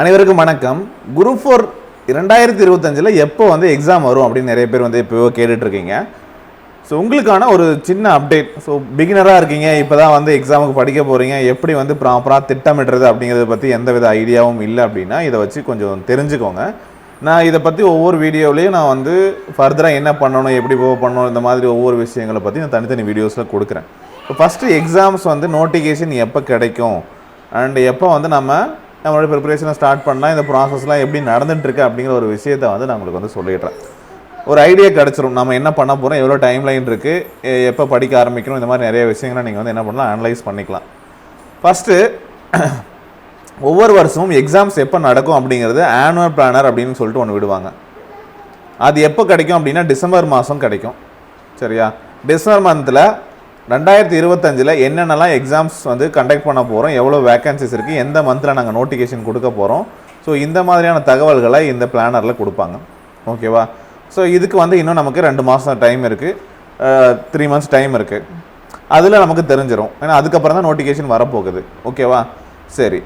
அனைவருக்கும் வணக்கம். Group four இரண்டாயிரத்தி இருபத்தஞ்சில் எப்போ வந்து எக்ஸாம் வரும் அப்படின்னு நிறைய பேர் வந்து இப்போ கேட்டுட்ருக்கீங்க. ஸோ உங்களுக்கான ஒரு சின்ன அப்டேட் ஸோ பிகினராக இருக்கீங்க இப்போ தான் வந்து எக்ஸாமுக்கு படிக்க போகிறீங்க எப்படி வந்து ப்ராப்பராக திட்டமிடுறது அப்படிங்கிறத பற்றி எந்த வித ஐடியாவும் இல்லை அப்படின்னா இதை வச்சு கொஞ்சம் தெரிஞ்சுக்கோங்க. நான் இதை பற்றி ஒவ்வொரு வீடியோவிலையும் நான் வந்து ஃபர்தராக என்ன பண்ணணும் எப்படி போக பண்ணணும் இந்த மாதிரி ஒவ்வொரு விஷயங்களை பற்றி நான் தனித்தனி வீடியோஸில் கொடுக்குறேன். இப்போ ஃபஸ்ட்டு எக்ஸாம்ஸ் வந்து நோட்டிஃபிகேஷன் எப்போ கிடைக்கும்? அண்ட் எப்போ வந்து நம்ம நம்மளோட ப்ரிப்பரேஷனை ஸ்டார்ட் பண்ணால் இந்த ப்ராசஸ்லாம் எப்படி நடந்துட்டுருக்கு அப்படிங்கிற ஒரு விஷயத்தை வந்து நான் உங்களுக்கு வந்து சொல்லிடுறேன். ஒரு ஐடியா கிடச்சிரும். நம்ம என்ன பண்ண போகிறோம் எவ்வளோ டைம் லைன் இருக்குது எப்போ படிக்க ஆரம்பிக்கணும் இந்த மாதிரி நிறைய விஷயங்களை நீங்கள் வந்து என்ன பண்ணலாம் அனலைஸ் பண்ணிக்கலாம். ஃபஸ்ட்டு ஒவ்வொரு வருஷமும் எக்ஸாம்ஸ் எப்போ நடக்கும் அப்படிங்கிறது ஆனுவல் பிளானர் அப்படின்னு சொல்லிட்டு ஒன்று விடுவாங்க. அது எப்போ கிடைக்கும் அப்படின்னா டிசம்பர் மாதம் கிடைக்கும். சரியா? டிசம்பர் மந்தில் ரெண்டாயிரத்தி இருபத்தஞ்சில் என்னென்னலாம் எக்ஸாம்ஸ் வந்து கண்டக்ட் பண்ண போகிறோம் எவ்வளோ வேக்கன்சிஸ் இருக்குது எந்த மந்தில் நாங்கள் நோட்டிஃபிகேஷன் கொடுக்க போகிறோம் ஸோ இந்த மாதிரியான தகவல்களை இந்த பிளானரில் கொடுப்பாங்க. ஓகேவா ஸோ இதுக்கு வந்து இன்னும் நமக்கு ரெண்டு மாதம் டைம் இருக்குது த்ரீ மந்த்ஸ் டைம் இருக்குது அதில் நமக்கு தெரிஞ்சிடும் ஏன்னா அதுக்கப்புறம் தான் நோட்டிஃபிகேஷன் வரப்போகுது ஓகேவா சரி.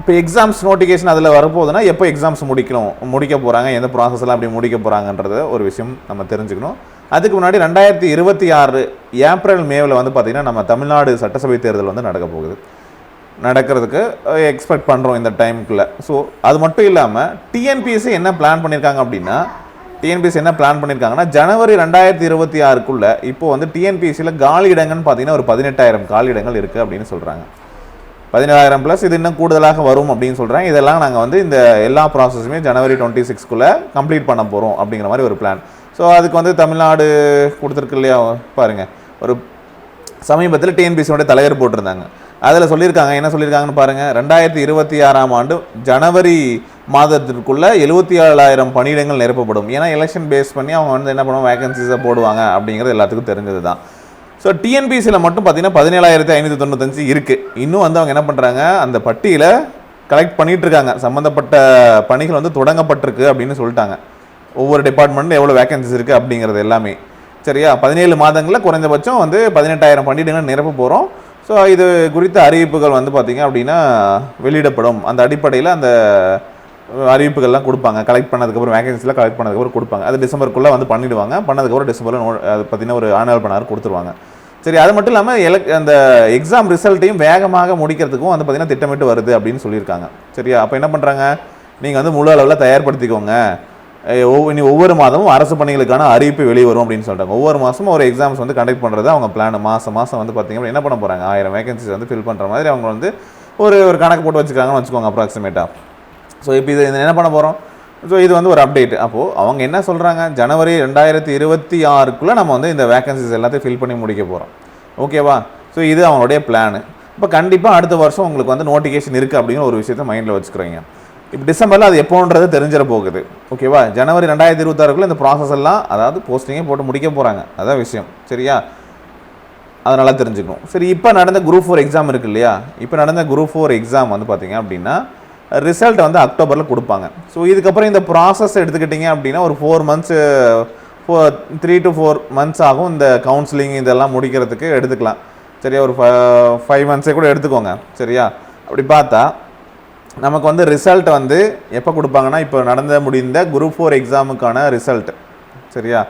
இப்போ எக்ஸாம்ஸ் நோட்டிஃபிகேஷன் அதில் வரப்போகுதுன்னா எப்போ எக்ஸாம்ஸ் முடிக்கணும்? முடிக்க போகிறாங்க எந்த ப்ராசஸ்லாம் அப்படி முடிக்க போகிறாங்கன்றத ஒரு விஷயம் நம்ம தெரிஞ்சுக்கணும். அதுக்கு முன்னாடி ரெண்டாயிரத்தி இருபத்தி ஆறு ஏப்ரல் மேவில் வந்து பார்த்திங்கன்னா நம்ம தமிழ்நாடு சட்டசபை தேர்தல் வந்து நடக்க போகுது. நடக்கிறதுக்கு எக்ஸ்பெக்ட் பண்ணுறோம் இந்த டைமுக்குள்ளே ஸோ அது மட்டும் இல்லாமல் டிஎன்பிஎஸ்சி என்ன பிளான் பண்ணியிருக்காங்க அப்படின்னா டிஎன்பிஎஸ்சி என்ன பிளான் பண்ணியிருக்காங்கன்னா ஜனவரி ரெண்டாயிரத்தி இருபத்தி ஆறுக்குள்ளே இப்போ வந்து டிஎன்பிஎஸ்சியில் காலி இடங்கள்னு பார்த்தீங்கன்னா ஒரு பதினெட்டாயிரம் காலி இடங்கள் இருக்குது அப்படின்னு சொல்கிறாங்க பதினேழாயிரம் ப்ளஸ் இது இன்னும் கூடுதலாக வரும் அப்படின்னு சொல்கிறாங்க இதெல்லாம் நாங்கள் வந்து இந்த எல்லா ப்ராசஸுமே ஜனவரி டுவெண்ட்டி சிக்ஸ்க்குள்ளே கம்ப்ளீட் பண்ண போகிறோம் அப்படிங்கிற மாதிரி ஒரு பிளான் ஸோ அதுக்கு வந்து தமிழ்நாடு கொடுத்துருக்கு இல்லையா? பாருங்கள் ஒரு சமீபத்தில் டிஎன்பிசியோட தலைவர் போட்டிருந்தாங்க. அதில் சொல்லியிருக்காங்க என்ன சொல்லியிருக்காங்கன்னு பாருங்கள் ரெண்டாயிரத்தி இருபத்தி ஆறாம் ஆண்டு ஜனவரி மாதத்திற்குள்ளே எழுபத்தி ஏழாயிரம் பணியிடங்கள் நிரப்பப்படும். ஏன்னா எலெக்ஷன் பேஸ் பண்ணி அவங்க வந்து என்ன பண்ணுவாங்க? வேகன்சிஸை போடுவாங்க அப்படிங்கிறது எல்லாத்துக்கும் தெரிஞ்சது தான் ஸோ டிஎன்பிசியில் மட்டும் பார்த்தீங்கன்னா பதினேழாயிரத்தி ஐநூற்றி தொண்ணூத்தஞ்சு இருக்குது இன்னும் வந்து அவங்க என்ன பண்ணுறாங்க அந்த பட்டியலை கலெக்ட் பண்ணிகிட்ருக்காங்க இருக்காங்க. சம்மந்தப்பட்ட பணிகள் வந்து தொடங்கப்பட்டிருக்கு அப்படின்னு சொல்லிட்டாங்க. ஒவ்வொரு டிபார்ட்மெண்ட்டில் எவ்வளோ வேகன்சிஸ் இருக்குது அப்படிங்கிறது எல்லாமே. சரியா? பதினேழு மாதங்களில் குறைந்தபட்சம் வந்து பதினெட்டாயிரம் பண்டிகைகள் நிரப்ப போகிறோம் ஸோ இது குறித்த அறிவிப்புகள் வந்து பார்த்திங்க அப்படின்னா வெளியிடப்படும். அந்த அடிப்படையில் அந்த அறிவிப்புகள்லாம் கொடுப்பாங்க. கலெக்ட் பண்ணதுக்கப்புறம் வேகன்சியில் கலெக்ட் பண்ணதுக்கப்புறம் கொடுப்பாங்க. அது டிசம்பருக்குள்ளே வந்து பண்ணிடுவாங்க. பண்ணதுக்கப்புறம் டிசம்பரில் நோ அது பார்த்தீங்கன்னா ஒரு ஆனுவல் பண்ணார் கொடுத்துருவாங்க. சரி அது மட்டும் இல்லாமல் எலக் அந்த எக்ஸாம் ரிசல்ட்டையும் வேகமாக முடிக்கிறதுக்கும் வந்து பார்த்திங்கன்னா திட்டமிட்டு வருது அப்படின்னு சொல்லியிருக்காங்க. சரியா? அப்போ என்ன பண்ணுறாங்க நீங்கள் வந்து முழு அளவில் தயார்படுத்திக்கோங்க. இனி ஒவ்வொரு மாதமும் அரசு பணிகளுக்கான அறிவிப்பு வெளியே வரும் அப்படின்னு சொல்கிறாங்க ஒவ்வொரு மாதமும் ஒரு எக்ஸாம்ஸ் வந்து கண்டக்ட் பண்ணுறது அவங்க பிளான் மாதம் மாதம் வந்து பார்த்திங்க என்ன பண்ண போகிறாங்க ஆயிரம் வேகன்சிஸ் வந்து ஃபில் பண்ணுற மாதிரி அவங்க வந்து ஒரு ஒரு கணக்கு போட்டு வச்சுக்கிறாங்கன்னு வச்சுக்கோங்க அப்ராக்சிமேட்டாக ஸோ இப்போ இது என்ன பண்ண போகிறோம் ஸோ இது வந்து ஒரு அப்டேட் அப்போது அவங்க என்ன சொல்கிறாங்க ஜனவரி ரெண்டாயிரத்தி இருபத்தி ஆறுக்குள்ளே நம்ம வந்து இந்த வேகன்சிஸ் எல்லாத்தையும் ஃபில் பண்ணி முடிக்க போகிறோம் ஓகேவா ஸோ இது அவங்களுடைய பிளானு இப்போ கண்டிப்பாக அடுத்த வருஷம் உங்களுக்கு வந்து நோட்டிஃபிகேஷன் இருக்குது அப்படிங்கிற ஒரு விஷயத்த மைண்டில் வச்சுக்கிறீங்க. இப்போ டிசம்பரில் அது எப்போன்றது தெரிஞ்சிட போகுது. ஓகேவா ஜனவரி ரெண்டாயிரத்தி இருபத்தாறுக்குள்ளே இந்த ப்ராசஸ் எல்லாம் அதாவது போஸ்டிங்கே போட்டு முடிக்க போகிறாங்க அதான் விஷயம். சரியா? அதை நல்லா தெரிஞ்சுக்கணும். சரி இப்போ நடந்த குரூப் ஃபோர் எக்ஸாம் இருக்கு இல்லையா? இப்போ நடந்த குரூப் ஃபோர் எக்ஸாம் வந்து பார்த்தீங்க அப்படின்னா ரிசல்ட் வந்து அக்டோபரில் கொடுப்பாங்க. ஸோ இதுக்கப்புறம் இந்த ப்ராசஸ் எடுத்துக்கிட்டிங்க அப்படின்னா ஒரு four months four three to four months ஆகும் இந்த கவுன்சிலிங் இதெல்லாம் முடிக்கிறதுக்கு எடுத்துக்கலாம். சரியா? ஒரு ஃபைவ் மந்த்ஸே கூட எடுத்துக்கோங்க. சரியா? அப்படி பார்த்தா நமக்கு வந்து ரிசல்ட் வந்து எப்போ கொடுப்பாங்கன்னா இப்போ நடந்த முடிந்த குரூப் ஃபோர் எக்ஸாமுக்கான ரிசல்ட் சரியா?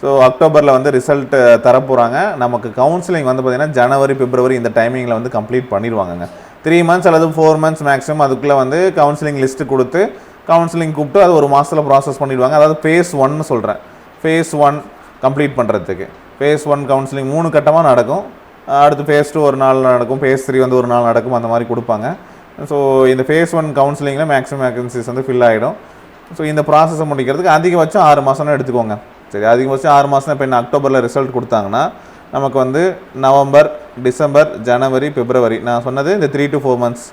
ஸோ அக்டோபரில் வந்து ரிசல்ட் தரப்போகிறாங்க நமக்கு கவுன்சிலிங் வந்து பார்த்திங்கன்னா ஜனவரி பிப்ரவரி இந்த டைமிங்கில் வந்து கம்ப்ளீட் பண்ணிடுவாங்கங்க. த்ரீ மந்த்ஸ் அல்லது ஃபோர் மந்த்ஸ் மேக்ஸிமம் அதுக்குள்ளே வந்து கவுன்சிலிங் லிஸ்ட்டு கொடுத்து கவுன்சிலிங் கூப்பிட்டு அது ஒரு மாதத்தில் ப்ராசஸ் பண்ணிடுவாங்க. அதாவது ஃபேஸ் ஒன்னு சொல்கிறேன் ஃபேஸ் ஒன் கம்ப்ளீட் பண்ணுறதுக்கு ஃபேஸ் ஒன் கவுன்சிலிங் மூணு கட்டமாக நடக்கும். அடுத்து ஃபேஸ் டூ ஒரு நாள் நடக்கும். ஃபேஸ் த்ரீ வந்து ஒரு நாள் நடக்கும். அந்த மாதிரி கொடுப்பாங்க. ஸோ இந்த ஃபேஸ் ஒன் கவுன்சிலிங்கில் மேக்ஸிமம் வேகன்சிஸ் வந்து ஃபில் ஆகிடும் ஸோ இந்த ப்ராசஸை முடிக்கிறதுக்கு அதிகபட்சம் ஆறு மாதம்னு எடுத்துக்கோங்க. சரி அதிகபட்சம் ஆறு மாதம் இப்போ என்ன அக்டோபரில் ரிசல்ட் கொடுத்தாங்கன்னா நமக்கு வந்து நவம்பர் டிசம்பர் ஜனவரி பிப்ரவரி நான் சொன்னது இந்த த்ரீ டு ஃபோர் மந்த்ஸ்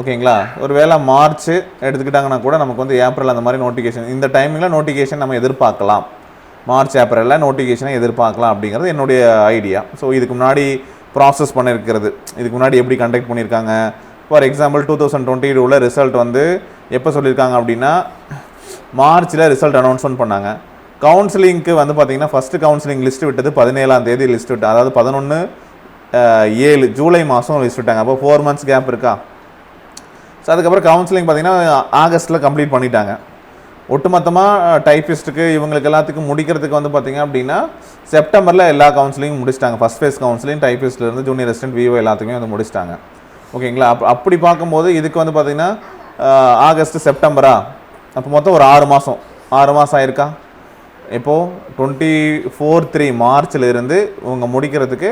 ஓகேங்களா? ஒரு வேளை மார்ச் எடுத்துக்கிட்டாங்கன்னா கூட நமக்கு வந்து ஏப்ரல் அந்த மாதிரி நோட்டிஃபிகேஷன் இந்த டைமிங்கில் நோட்டிஃபிகேஷன் நம்ம எதிர்பார்க்கலாம். மார்ச் ஏப்ரலில் நோட்டிஃபிகேஷனை எதிர்பார்க்கலாம் அப்படிங்கிறது என்னுடைய ஐடியா ஸோ இதுக்கு முன்னாடி ப்ராசஸ் பண்ணியிருக்கிறது இதுக்கு முன்னாடி எப்படி கண்டக்ட் பண்ணியிருக்காங்க for example two thousand twenty டூவில் ரிசல்ட் வந்து எப்போ சொல்லியிருக்காங்க அப்படின்னா மார்ச்சில் ரிசல்ட் அனௌன்ஸ்மெண்ட் பண்ணாங்க. கவுன்சிலிங்க்கு வந்து பார்த்தீங்கன்னா ஃபஸ்ட்டு கவுன்சிலிங் லிஸ்ட் விட்டது பதினேழாம் தேதி லிஸ்ட் விட்டு அதாவது பதினொன்று ஏழு ஜூலை மாதம் லிஸ்ட் விட்டாங்க. அப்போ ஃபோர் மந்த்ஸ் கேப் இருக்கா? ஸோ அதுக்கப்புறம் கவுன்சிலிங் பார்த்தீங்கன்னா ஆகஸ்ட்டில் கம்ப்ளீட் பண்ணிட்டாங்க. ஒட்டுமொத்தமாக டைப்பிஸ்ட்டுக்கு இவங்களுக்கு எல்லாத்துக்கும் முடிக்கிறதுக்கு வந்து பார்த்தீங்க அப்படின்னா செப்டம்பரில் எல்லா கவுன்சிலிங் முடிச்சிட்டாங்க. ஃபஸ்ட் ஃபேஸ் கவுன்சிலிங் டைப்பிஸ்ட்லேருந்து ஜூனியர் ரெசிடென்ட் விவோ எல்லாத்துக்குமே வந்து முடிச்சிட்டாங்க. ஓகேங்களா? அப் அப்படி பார்க்கும்போது இதுக்கு வந்து பார்த்தீங்கன்னா ஆகஸ்ட் செப்டம்பரா? அப்போ மொத்தம் ஒரு ஆறு மாதம் ஆறு மாதம் ஆயிருக்கா? இப்போது டுவெண்ட்டி ஃபோர் த்ரீ இருந்து இவங்க முடிக்கிறதுக்கு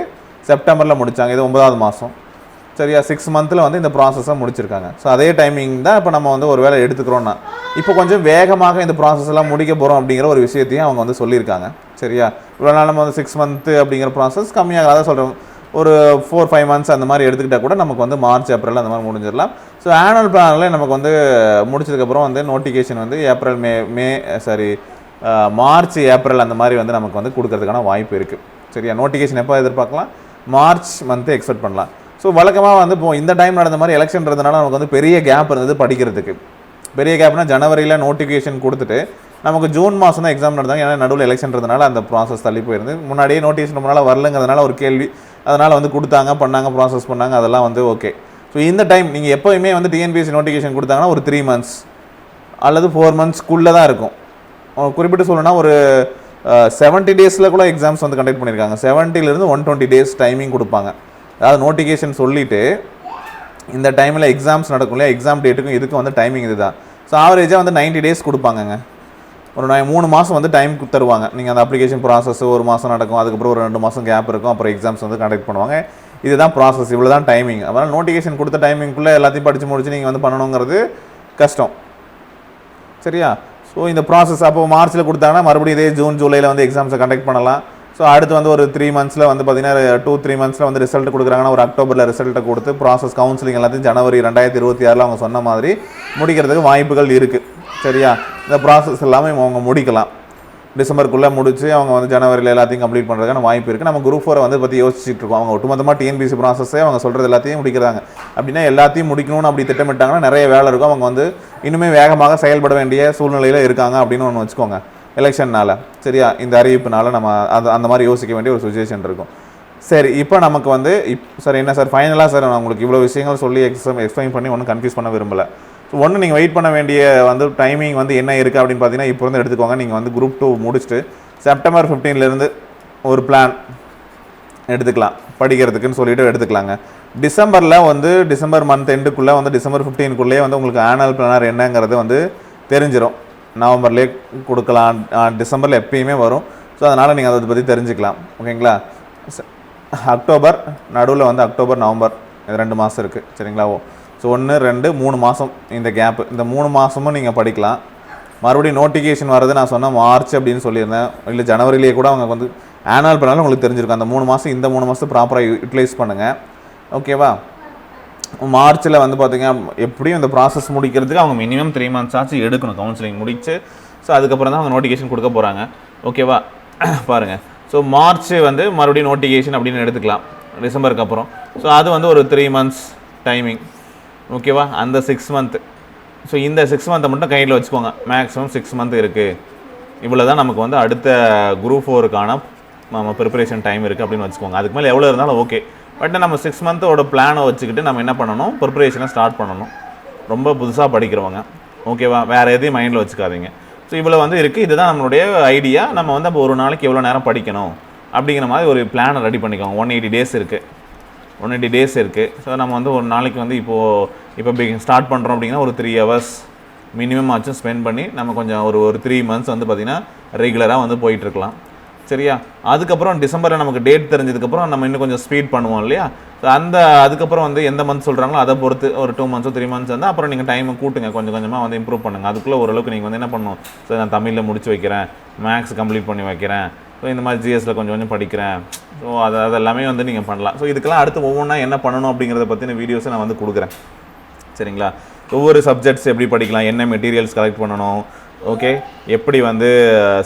செப்டம்பரில் முடித்தாங்க இது ஒன்பதாவது மாதம் சரியா? சிக்ஸ் மந்தில் வந்து இந்த ப்ராசஸை முடிச்சிருக்காங்க. ஸோ அதே டைமிங் தான் இப்போ நம்ம வந்து ஒரு வேலை எடுத்துக்கிறோன்னா இப்போ கொஞ்சம் வேகமாக இந்த ப்ராசஸ்லாம் முடிக்க போகிறோம் அப்படிங்கிற ஒரு விஷயத்தையும் அவங்க வந்து சொல்லியிருக்காங்க. சரியா? இவ்வளோ நாள் நம்ம வந்து சிக்ஸ் மந்த்து அப்படிங்கிற ப்ராசஸ் கம்மியாக தான் சொல்கிறோம் ஒரு ஃபோர் ஃபைவ் மந்த்ஸ் அந்த மாதிரி எடுத்துக்கிட்டால் கூட நமக்கு வந்து மார்ச் ஏப்ரல் அந்த மாதிரி முடிஞ்சிடலாம். ஸோ ஆனுவல் பிளானில் நமக்கு வந்து முடிச்சதுக்கப்புறம் வந்து நோட்டிஃபிகேஷன் வந்து April May May sorry March April அந்த மாதிரி வந்து நமக்கு வந்து கொடுக்கறதுக்கான வாய்ப்பு இருக்குது சரியா? நோட்டிஃபிகேஷன் எப்போ எதிர்பார்க்கலாம்? மார்ச் மந்த்து எக்ஸ்பெக்ட் பண்ணலாம். ஸோ வழக்கமாக வந்து இப்போ இந்த டைம் நடந்த மாதிரி எலெக்ஷன்றதுனால நமக்கு வந்து பெரிய கேப் இருந்தது படிக்கிறதுக்கு. பெரிய கேப்னா ஜனவரியில் நோட்டிஃபிகேஷன் கொடுத்துட்டு நமக்கு ஜூன் மாதம் தான் எக்ஸாம் நடந்தாங்க. ஏன்னா நடுவில் எலெக்ஷன்றதுனால அந்த ப்ராசஸ் தள்ளி போயிருந்து முன்னாடியே நோட்டீஸ் முன்னால் வரலங்கிறதுனால ஒரு கேள்வி. அதனால் வந்து கொடுத்தாங்க பண்ணாங்க ப்ராசஸ் பண்ணாங்க அதெல்லாம் வந்து ஓகே ஸோ இந்த டைம் நீங்கள் எப்போயுமே வந்து டிஎன்பிஎஸ்சி நோட்டிஃபிகேஷன் கொடுத்தாங்கன்னா ஒரு த்ரீ மந்த்ஸ் அல்லது ஃபோர் மந்த்ஸ்க்குள்ளே தான் இருக்கும். குறிப்பிட்டு சொல்லணும்னா ஒரு செவன்ட்டி டேஸில் கூட எக்ஸாம்ஸ் வந்து கண்டக்ட் பண்ணியிருக்காங்க செவன்ட்டிலேருந்து ஒன் டுவெண்ட்டி டேஸ் டைமிங் கொடுப்பாங்க. அதாவது நோட்டிஃபிகேஷன் சொல்லிவிட்டு இந்த டைமில் எக்ஸாம்ஸ் நடக்கும் இல்லையா? எக்ஸாம் டேட்டுக்கும் இதுக்கும் வந்து டைமிங் இது தான் ஸோ ஆவரேஜாக வந்து 90 டேஸ் கொடுப்பாங்கங்க. ஒரு மூணு மாதம் வந்து டைம் தருவாங்க. நீங்கள் அந்த அப்ளிகேஷன் ப்ராசஸ் ஒரு மாதம் நடக்கும் அதுக்கப்புறம் ஒரு ரெண்டு மாதம் கேப் இருக்கும் அப்புறம் எக்ஸாம்ஸ் வந்து கண்டக்ட் பண்ணுவாங்க. இதுதான் ப்ராசஸ் இவ்வளோ தான் டைமிங் அதனால் நோட்டிஃபிகேஷன் கொடுத்த டைமிங்குள்ளே எல்லாத்தையும் படித்து முடிச்சு நீங்கள் வந்து பண்ணணுங்கிறது கஷ்டம். சரியா? ஸோ இந்த ப்ராசஸ் அப்போ மார்ச்சில் கொடுத்தாங்கன்னா மறுபடியும் இதே ஜூன் ஜூலையில் வந்து எக்ஸாம்ஸை கண்டக்ட் பண்ணலாம். ஸோ அடுத்து வந்து ஒரு த்ரீ மந்த்ஸில் வந்து பார்த்தீங்கன்னா டூ த்ரீ மந்த்ஸில் வந்து ரிசல்ட் கொடுக்குறாங்கன்னா ஒரு அக்டோபரில் ரிசல்ட்டை கொடுத்து ப்ராசஸ் கவுன்சிலிங் எல்லாத்தையும் ஜனவரி ரெண்டாயிரத்தி இருபத்தி ஆறில் அவங்க சொன்ன மாதிரி முடிக்கிறதுக்கு வாய்ப்புகள் இருக்குது சரியா? இந்த ப்ராசஸ் எல்லாமே அவங்க முடிக்கலாம். டிசம்பருக்குள்ளே முடிச்சு அவங்க வந்து ஜனவரியில் எல்லாத்தையும் கம்ப்ளீட் பண்ணுறதுக்கான வாய்ப்பு இருக்குது நம்ம குரூப் ஃபோரை வந்து பற்றி யோசிச்சுட்டு இருக்கோம். அவங்க ஒட்டுமொத்தமாக டிஎன்பிசி ப்ராசஸே அவங்க சொல்கிறது எல்லாத்தையும் முடிக்கிறாங்க. அப்படின்னா எல்லாத்தையும் முடிக்கணும்னு அப்படி திட்டமிட்டாங்கன்னா நிறைய வேலை இருக்கும். அவங்க வந்து இன்னுமே வேகமாக செயல்பட வேண்டிய சூழ்நிலையில் இருக்காங்க அப்படின்னு ஒன்று வச்சுக்கோங்க. எலெக்ஷன்னால் சரியா? இந்த அறிவிப்புனால நம்ம அது அந்த மாதிரி யோசிக்க வேண்டிய ஒரு சுச்சுவேஷன் இருக்கும். சரி இப்போ நமக்கு வந்து இப் சார் என்ன சார்? ஃபைனலாக சார் நான் உங்களுக்கு இவ்வளோ விஷயங்கள் சொல்லி எக்ஸாம் எக்ஸ்பிளைன் பண்ணி ஒன்றும் கன்ஃபியூஸ் பண்ண விரும்பல. ஒன்று நீங்கள் வெயிட் பண்ண வேண்டிய வந்து டைமிங் வந்து என்ன இருக்குது அப்படின்னு பார்த்தீங்கன்னா இப்போ இருந்து எடுத்துக்கோங்க. நீங்கள் வந்து குரூப் டூ முடிச்சுட்டு செப்டம்பர் ஃபிஃப்டீன்லேருந்து ஒரு பிளான் எடுத்துக்கலாம். படிக்கிறதுக்குன்னு சொல்லிட்டு எடுத்துக்கலாங்க. டிசம்பரில் வந்து டிசம்பர் மந்த் எண்டுக்குள்ளே வந்து டிசம்பர் 15 வந்து உங்களுக்கு ஆனுவல் பிளானர் என்னங்கிறது வந்து தெரிஞ்சிடும் நவம்பர்லேயே கொடுக்கலாம். டிசம்பரில் எப்பயுமே வரும். ஸோ அதனால் நீங்கள் அதை பற்றி தெரிஞ்சுக்கலாம். ஓகேங்களா? ச- அக்டோபர் நடுவில் வந்து அக்டோபர் நவம்பர் இது ரெண்டு மாதம் இருக்குது சரிங்களா? ஓ ஸோ ஒன்று ரெண்டு மூணு மாதம் இந்த கேப்பு இந்த மூணு மாதமும் நீங்கள் படிக்கலாம். மறுபடியும் நோட்டிஃபிகேஷன் வர்றது நான் சொன்னேன் மார்ச் அப்படின்னு சொல்லியிருந்தேன். இல்லை ஜனவரிலேயே கூட அவங்க வந்து ஆனுவல் பண்ணாலும் உங்களுக்கு தெரிஞ்சிருக்கும். அந்த மூணு மாதம் இந்த மூணு மாதத்தை ப்ராப்பராக யூட்டிலைஸ் பண்ணுங்கள் ஓகேவா மார்ச்சில் வந்து பார்த்தீங்க எப்படியும் இந்த ப்ராசஸ் முடிக்கிறதுக்கு அவங்க மினிமம் த்ரீ மந்த்ஸ் ஆச்சு எடுக்கணும். கவுன்சிலிங் முடிச்சு. ஸோ அதுக்கப்புறம் தான் அவங்க நோட்டிஃபிகேஷன் கொடுக்க போகிறாங்க ஓகேவா பாருங்கள் ஸோ மார்ச் வந்து மறுபடியும் நோட்டிஃபிகேஷன் அப்படின்னு எடுத்துக்கலாம். டிசம்பருக்கு அப்புறம். ஸோ அது வந்து ஒரு த்ரீ மந்த்ஸ் டைமிங் ஓகேவா? அந்த சிக்ஸ் மந்த் ஸோ இந்த சிக்ஸ் மந்த்தை மட்டும் கையில் வச்சுக்கோங்க. மேக்ஸிமம் சிக்ஸ் மந்த் இருக்குது இவ்வளோ தான் நமக்கு வந்து அடுத்த குரூப் ஃபோருக்கான நம்ம ப்ரிப்பரேஷன் டைம் இருக்குது அப்படின்னு வச்சுக்கோங்க. அதுக்கு மேலே எவ்வளோ இருந்தாலும் ஓகே பட் நம்ம சிக்ஸ் மந்த்தோட பிளானை வச்சுக்கிட்டு நம்ம என்ன பண்ணணும்? ப்ரிப்பரேஷனை ஸ்டார்ட் பண்ணணும். ரொம்ப புதுசாக படிக்கிறவங்க. ஓகேவா? வேறு எதையும் மைண்டில் வச்சுக்காதீங்க. ஸோ இவ்வளோ வந்து இருக்குது இதுதான் நம்மளுடைய ஐடியா நம்ம வந்து அப்போ ஒரு நாளைக்கு எவ்வளோ நேரம் படிக்கணும்? அப்படிங்கிற மாதிரி ஒரு பிளானை ரெடி பண்ணிக்கோங்க. ஒன் எயிட்டி டேஸ் இருக்குது ஒன் எயிட்டி டேஸ் இருக்குது ஸோ நம்ம வந்து ஒரு நாளைக்கு வந்து இப்போது இப்போ பி ஸ்டார்ட் பண்ணுறோம் அப்படின்னா ஒரு த்ரீ ஹவர்ஸ் மினிமம் ஆச்சும் ஸ்பெண்ட் பண்ணி நம்ம கொஞ்சம் ஒரு ஒரு த்ரீ மந்த்ஸ் வந்து பார்த்திங்கன்னா ரெகுலராக வந்து போயிட்டுருக்கலாம் சரியா? அதுக்கப்புறம் டிசம்பரில் நமக்கு டேட் தெரிஞ்சதுக்கப்புறம் நம்ம இன்னும் கொஞ்சம் ஸ்பீட் பண்ணுவோம் இல்லையா? அந்த அதுக்கப்புறம் வந்து எந்த மந்த் சொல்கிறாங்களோ அதை பொறுத்து ஒரு டூ மந்த்ஸோ த்ரீ மந்த்ஸ் வந்து அப்புறம் நீங்கள் டைமை கூட்டுங்க. கொஞ்சம் கொஞ்சமாக வந்து இம்ப்ரூவ் பண்ணுங்கள் அதுக்குள்ளே ஓரளவுக்கு நீங்கள் வந்து என்ன பண்ணணும் சார் நான் தமிழில் முடிச்சு வைக்கிறேன். மேக்ஸ் கம்ப்ளீட் பண்ணி வைக்கிறேன். ஸோ இந்த மாதிரி ஜிஎஸ்சில் கொஞ்சம் கொஞ்சம் படிக்கிறேன். ஸோ அது அதெல்லாமே வந்து நீங்கள் பண்ணலாம். ஸோ இதுக்கெல்லாம் அடுத்து ஒவ்வொன்றா என்ன பண்ணணும் அப்படிங்கிறத பற்றின வீடியோஸை நான் வந்து கொடுக்குறேன். சரிங்களா? ஒவ்வொரு சப்ஜெக்ட்ஸ் எப்படி படிக்கலாம் என்ன மெட்டீரியல்ஸ் கலெக்ட் பண்ணணும் ஓகே எப்படி வந்து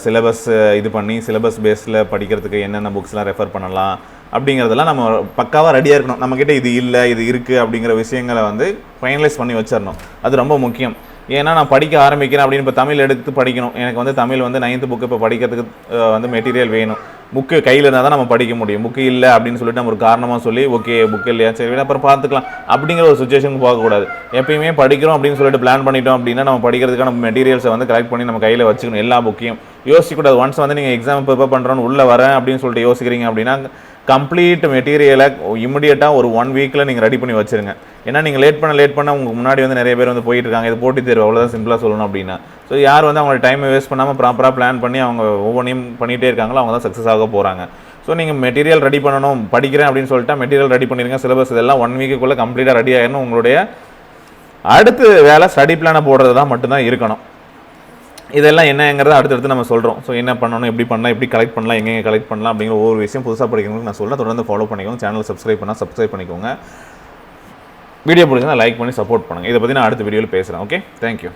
சிலபஸ் இது பண்ணி சிலபஸ் பேஸில் படிக்கிறதுக்கு என்னென்ன புக்ஸ்லாம் ரெஃபர் பண்ணலாம் அப்படிங்கிறதெல்லாம் நம்ம பக்காவாக ரெடியாக இருக்கணும். நம்மக்கிட்ட இது இல்லை இது இருக்குது அப்படிங்கிற விஷயங்களை வந்து ஃபைனலைஸ் பண்ணி வச்சிடணும். அது ரொம்ப முக்கியம். ஏன்னா நான் படிக்க ஆரம்பிக்கிறேன் அப்படின்னு இப்போ தமிழ் எடுத்து படிக்கணும். எனக்கு வந்து தமிழ் வந்து நைன்த்து புக்கு இப்போ படிக்கிறதுக்கு வந்து மெட்டீரியல் வேணும். புக்கு கையில் இருந்தால் தான் நம்ம படிக்க முடியும். புக்கு இல்லை அப்படின்னு சொல்லிட்டு நம்ம ஒரு காரணமாக சொல்லி ஓகே புக்கு இல்லையா? சரி அப்புறம் பார்த்துக்கலாம். அப்படிங்கிற ஒரு சுச்சுவேஷனுக்கு போகக்கூடாது. எப்பயுமே படிக்கிறோம் அப்படின்னு சொல்லிட்டு பிளான் பண்ணிட்டோம் அப்படின்னா நம்ம படிக்கிறதுக்கான மெட்டீரியல்ஸை வந்து கலெக்ட் பண்ணி நம்ம கையில் வச்சுக்கணும். எல்லா புக்கையும் யோசிக்கக்கூடாது. ஒன்ஸ் வந்து நீங்கள் எக்ஸாம் ப்ரிப்பேர் பண்ணுறோன்னு உள்ளே வரேன் அப்படின்னு சொல்லிட்டு யோசிக்கிறீங்க அப்படின்னா கம்ப்ளீட் மெட்டீரியலை இமிடியேட்டாக ஒரு ஒன் வீக்கில் நீங்கள் ரெடி பண்ணி வச்சிருங்க. ஏன்னா நீங்கள் லேட் பண்ண லேட் பண்ண உங்களுக்கு முன்னாடி வந்து நிறைய பேர் வந்து போயிட்டு இருக்காங்க. இது போட்டி தேர்வு அவ்வளோதான் சிம்பிளாக சொல்லணும் அப்படின்னா. ஸோ யார் வந்து அவங்களோட டைமை வேஸ்ட் பண்ணாமல் ப்ராப்பராக பிளான் பண்ணி அவங்க ஒவ்வொன்றையும் பண்ணிகிட்டே இருக்காங்களோ அவங்க தான் சக்ஸஸ் ஆக போகிறாங்க ஸோ நீங்கள் மெட்டீரியல் ரெடி பண்ணணும் படிக்கிறேன் அப்படின்னு சொல்லிட்டு மெட்டீரியல் ரெடி பண்ணிருங்க. சிலபஸ் இதெல்லாம் ஒன் வீக்குள்ளே கம்ப்ளீட்டாக ரெடி ஆகிடணும் உங்களுடைய அடுத்து வேலை ஸ்டடி பிளானை போடுறது தான் மட்டும்தான் இருக்கணும். இதெல்லாம் என்னங்கிறத அடுத்தடுத்து நம்ம சொல்கிறோம் ஸோ என்ன பண்ணணும் எப்படி பண்ணலாம் எப்படி கலெக்ட் பண்ணலாம் எங்கெங்கே கலெக்ட் பண்ணலாம் அப்படிங்கிற ஒவ்வொரு விஷயம் புதுசாக படிக்கிறவங்களுக்கு நான் சொல்ல தொடர்ந்து ஃபாலோ பண்ணிக்கோங்க. சேனல் சப்ஸ்கிரைப் பண்ணால் சப்ஸ்கிரைப் பண்ணிக்கோங்க. வீடியோ பிடிச்சிருந்தா லைக் பண்ணி சப்போர்ட் பண்ணுங்கள் இதை பற்றி நான் அடுத்த வீடியோவில் பேசுகிறேன் ஓகே தேங்க்யூ